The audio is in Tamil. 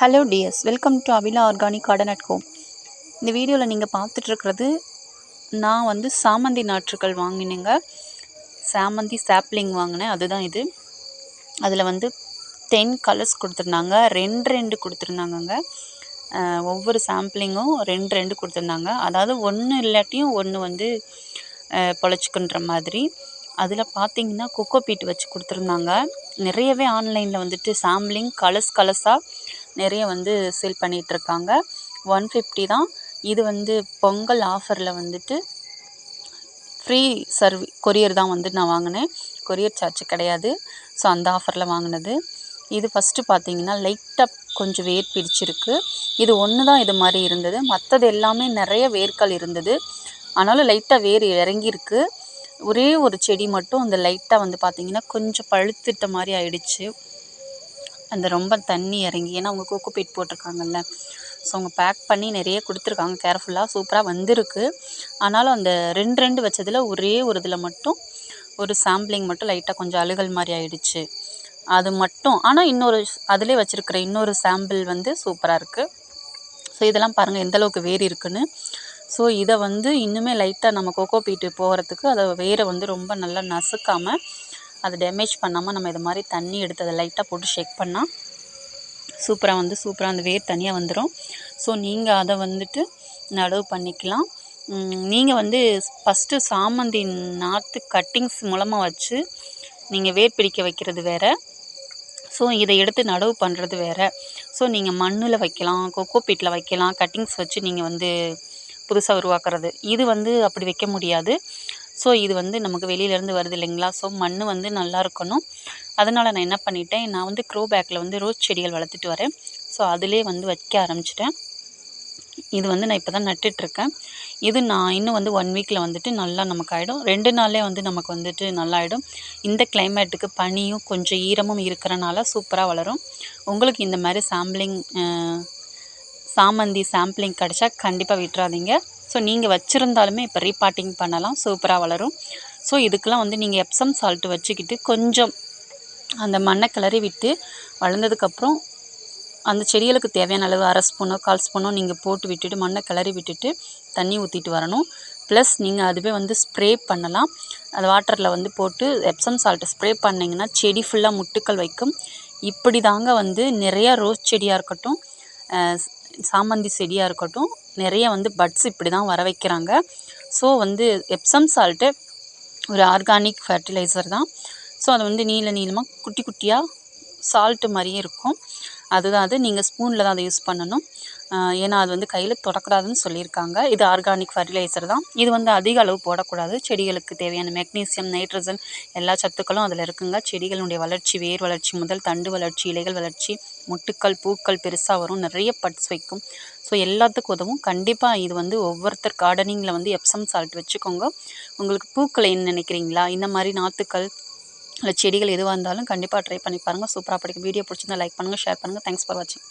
Hello dears welcome to Abhila organic garden at home இந்த வீடியோவில் நீங்கள் பார்த்துட்ருக்கிறது நான் வந்து சாமந்தி நாற்றுக்கள் வாங்கினேங்க. சாமந்தி சாப்ளிங் வாங்கினேன். அதுதான் இது. அதில் வந்து டென் கலர்ஸ் கொடுத்துருந்தாங்க. ரெண்டு ரெண்டு கொடுத்துருந்தாங்கங்க. ஒவ்வொரு சாம்பிளிங்கும் ரெண்டு ரெண்டு கொடுத்துருந்தாங்க. அதாவது ஒன்று இல்லாட்டியும் ஒன்று வந்து அஹ் பொழைச்சிக்குன்ற மாதிரி. அதில் பார்த்தீங்கன்னா கொக்கோ பீட் வச்சு கொடுத்துருந்தாங்க. நிறையவே ஆன்லைனில் வந்துட்டு சாம்பிளிங் கலர்ஸ் கலர்ஸாக நிறைய வந்து சேல் பண்ணிகிட்ருக்காங்க ஒன் ஃபிஃப்டி தான். இது வந்து பொங்கல் ஆஃபரில் வந்துட்டு ஃப்ரீ சர்வி கொரியர் தான் வந்து நான் வாங்கினேன். கொரியர் சார்ஜ் கிடையாது. ஸோ அந்த ஆஃபரில் வாங்கினது. இது ஃபஸ்ட்டு பார்த்தீங்கன்னா லைட்டாக கொஞ்சம் வேர் பிடிச்சிருக்கு. இது ஒன்று தான் இது மாதிரி இருந்தது. மற்றது எல்லாமே நிறைய வேர்கள் இருந்தது. ஆனாலும் லைட்டாக வேர் இறங்கியிருக்கு. ஒரே ஒரு செடி மட்டும் அந்த லைட்டாக வந்து பார்த்திங்கன்னா கொஞ்சம் பழுத்திட்ட மாதிரி ஆயிடுச்சு. அந்த ரொம்ப தண்ணி இறங்கி ஏன்னா அவங்க கோகோ பீட் போட்டிருக்காங்கல்ல. ஸோ அவங்க பேக் பண்ணி நிறைய கொடுத்துருக்காங்க. கேர்ஃபுல்லாக சூப்பராக வந்திருக்கு. ஆனாலும் அந்த ரெண்டு ரெண்டு வச்சதில் ஒரே ஒரு இதில் மட்டும் ஒரு சாம்பிளிங் மட்டும் லைட்டாக கொஞ்சம் அழுகல் மாதிரி ஆயிடுச்சு. அது மட்டும். ஆனால் இன்னொரு அதிலே வச்சுருக்கிற இன்னொரு சாம்பிள் வந்து சூப்பராக இருக்குது ஸோ இதெல்லாம் பாருங்கள் எந்தளவுக்கு வேறு இருக்குன்னு. ஸோ இதை வந்து இன்னுமே லைட்டாக நம்ம கோகோ பீட்டு போகிறதுக்கு அதை வேரை வந்து ரொம்ப நல்லா நசுக்காமல் அதை டேமேஜ் பண்ணாமல் நம்ம இது மாதிரி தண்ணி எடுத்து அதை லைட்டாக போட்டு ஷேக் பண்ணால் சூப்பராக வந்து சூப்பராக அந்த வேர் தனியாக வந்துடும் ஸோ நீங்கள் அதை வந்துட்டு நடவு பண்ணிக்கலாம். நீங்கள் வந்து ஃபஸ்ட்டு சாமந்தி நாற்று கட்டிங்ஸ் மூலமாக வச்சு நீங்கள் வேர் பிடிக்க வைக்கிறது வேறு. ஸோ இதை எடுத்து நடவு பண்ணுறது வேறு. ஸோ நீங்கள் மண்ணில் வைக்கலாம் கொக்கோ பீட்டில் வைக்கலாம் கட்டிங்ஸ் வச்சு நீங்கள் வந்து புதுசாக உருவாக்குறது. இது வந்து அப்படி வைக்க முடியாது. ஸோ இது வந்து நமக்கு வெளியிலேருந்து வருது இல்லைங்களா? ஸோ மண் வந்து நல்லா இருக்கணும். அதனால் நான் என்ன பண்ணிட்டேன்? நான் வந்து க்ரோ பேக்கில் வந்து ரோஸ் செடிகள் வளர்த்துட்டு வரேன். ஸோ அதிலே வந்து வைக்க ஆரம்பிச்சிட்டேன். இது வந்து நான் இப்போ தான் நட்டுட்ருக்கேன் இது நான் இன்னும் வந்து ஒன் வீக்கில் வந்துட்டு நல்லா நமக்கு ஆகிடும் ரெண்டு நாளே வந்து நமக்கு வந்துட்டு நல்லா ஆகிடும் இந்த கிளைமேட்டுக்கு பனியும் கொஞ்சம் ஈரமும் இருக்கிறனால சூப்பராக வளரும். உங்களுக்கு இந்த மாதிரி சாம்பிளிங் சாமந்தி சாம்பிளிங் கிடச்சா கண்டிப்பாக விட்டுறாதீங்க. ஸோ நீங்கள் வச்சுருந்தாலுமே இப்போ ரீபாட்டிங் பண்ணலாம். சூப்பராக வளரும். ஸோ இதுக்கெலாம் வந்து நீங்கள் எப்சம் சால்ட்டு வச்சுக்கிட்டு கொஞ்சம் அந்த மண்ணை கிளறி விட்டு வளர்ந்ததுக்கப்புறம் அந்த செடிகளுக்கு தேவையான அளவு அரை ஸ்பூனோ கால் ஸ்பூனோ நீங்கள் போட்டு விட்டுட்டு மண்ணை கிளறி விட்டுட்டு தண்ணி ஊற்றிட்டு வரணும். ப்ளஸ் நீங்கள் அதுவே வந்து ஸ்ப்ரே பண்ணலாம். அது வாட்டரில் வந்து போட்டு எப்சம் சால்ட்டை ஸ்ப்ரே பண்ணிங்கன்னா செடி ஃபுல்லாக முட்டுக்கள் வைக்கும். இப்படி தாங்க வந்து நிறையா ரோஸ் செடியாக இருக்கட்டும் சாமந்தி செடியாக இருக்கட்டும் நிறைய வந்து பட்ஸ் இப்படி தான் வர வைக்கிறாங்க. ஸோ வந்து எப்சம் சால்ட்டு ஒரு ஆர்கானிக் ஃபர்டிலைசர் தான். ஸோ அது வந்து நீள நீளமாக குட்டி குட்டியாக சால்ட்டு மாதிரியே இருக்கும். அதுதான் அது. நீங்கள் ஸ்பூனில் தான் அதை யூஸ் பண்ணணும். ஏன்னா அது வந்து கையில் தொடக்கூடாதுன்னு சொல்லியிருக்காங்க. இது ஆர்கானிக் ஃபர்டிலைசர் தான். இது வந்து அதிக அளவு போடக்கூடாது. செடிகளுக்கு தேவையான மெக்னீசியம் நைட்ரஜன் எல்லா சத்துக்களும் அதில் இருக்குங்க. செடிகளுடைய வளர்ச்சி வேர் வளர்ச்சி முதல் தண்டு வளர்ச்சி இலைகள் வளர்ச்சி முட்டுக்கள் பூக்கள் பெருசாக வரும். நிறைய பட்ஸ் வைக்கும். ஸோ எல்லாத்துக்கும் உதவும். கண்டிப்பாக இது வந்து ஒவ்வொருத்தர் கார்டனிங்கில் வந்து எப்சம் சால்ட் வச்சுக்கோங்க. உங்களுக்கு பூக்களை என்ன நினைக்கிறீங்களா? இந்த மாதிரி நாற்றுக்கள் இல்லை செடிகள் எதுவாக இருந்தாலும் கண்டிப்பாக ட்ரை பண்ணி பாருங்கள் சூப்பராக படிக்கும். வீடியோ பிடிச்சிருந்தா லைக் பண்ணுங்கள் ஷேர் பண்ணுங்கள் தேங்க்ஸ் ஃபார் வாட்சிங்